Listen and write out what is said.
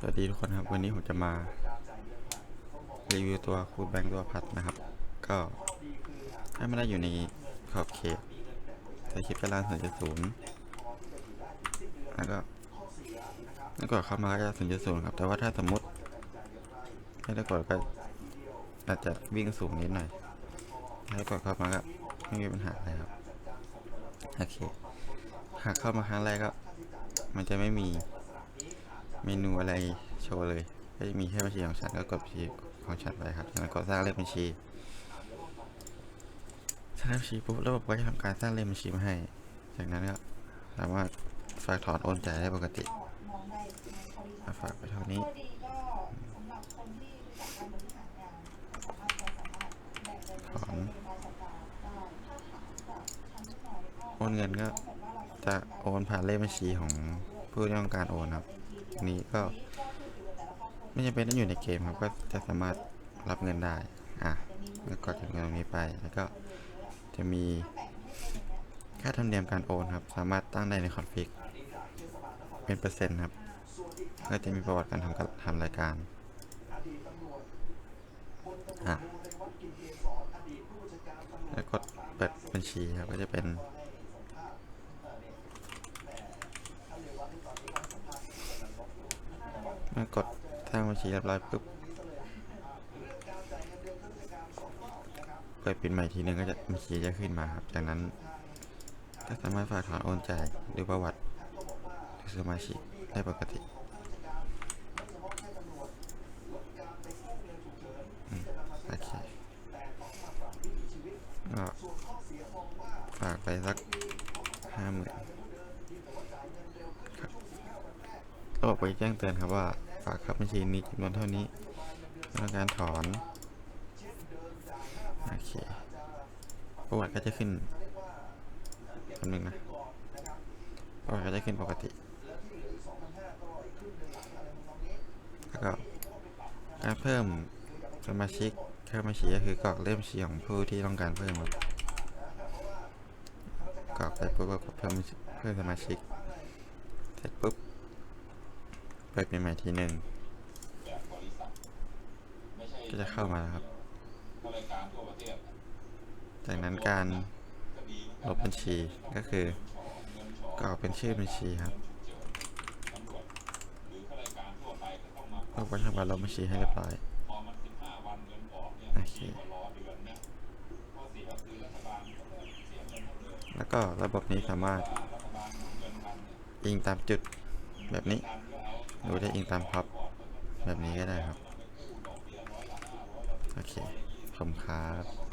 สวัสดีทุกคนครับ วันนี้ผมจะมารีวิวตัวคูดแบงค์ตัวพัดนะครับ ก็ให้ไม่ได้อยู่ในขอบเขตแต่คลิปกำลังถึงจะศูนย์แล้วก็แล้วก็เข้ามาก็จะถึงจะศูนย์ครับ แต่ว่าถ้าสมมติไม่ได้กดก็อาจจะวิ่งสูงนิดหน่อยถ้ากดเข้ามาก็ไม่มีปัญหาอะไรครับโอเคหากเข้ามาครั้งแรกก็ มันจะไม่มี เมนูอะไรโชว์เลยก็จะมีแค่บัญชีของฉันก็กดบัญชีของฉันไปครับจากนั้นกดสร้างเลขบัญชีสร้างเลขบัญชีปุ๊บระบบก็จะทำการสร้างเลขบัญชีมาให้ จากนั้นก็สามารถฝากถอนโอนจ่ายได้ปกติฝากไปเท่านี้ถอนโอนเงินก็จะโอนผ่านเลขบัญชีของผู้ที่ต้องการโอนครับ นนี้ก็ ไม่จำเป็นต้องอยู่ในเกมครับก็จะสามารถรับเงินได้ อะ แล้วกดเงินตรงนี้ไป แล้วก็จะมีค่าธรรมเนียมการโอนครับ สามารถตั้งได้ในคอนฟิก เป็นเปอร์เซ็นต์ครับ ก็จะมีประวัติการทำการทำรายการ อะ แล้วกดเปิดบัญชีครับ ก็จะเป็น มื่อกดสร้างบัญชีเรียบร้อยปุ๊บเปิดปิดใหม่ทีนึงก็จะบัญชีจะขึ้นมาครับ จากนั้น ก็สามารถฝากถอนโอนจ่ายหรือประวัติหรือสมาชิกได้ปกติโอเคก็ฝากไปสักห้าหมื่นระบบไปแจ้งเตือนครับว่า ฝากครับบัญชีนี้จำนวนเท่านี้ต้องการถอน โอเค ประวัติก็จะขึ้นคำหนึ่งนะ ประวัติก็จะขึ้นปกติ แล้วก็การเพิ่มสมาชิกเพิ่มบัญชีก็คือกรอกเลขบัญชีของผู้ที่ต้องการเพิ่มครับกรอกไปปุ๊บก็เพิ่มเพิ่มสมาชิก เสร็จปุ๊บ ปิดเป็นใหม่ทีหนึ่งก็จะเข้ามาครับ จากนั้นการลบบัญชีก็คือ กรอกเป็นชื่อบัญชีครับเราก็ทำการลบบัญชีให้เรียบร้อยโอเคแล้วก็ระบบนี้สามารถยิงตามจุดแบบนี้ หรือจะอิงตามพับแบบนี้ก็ได้ครับ โอเคขอบคุณครับ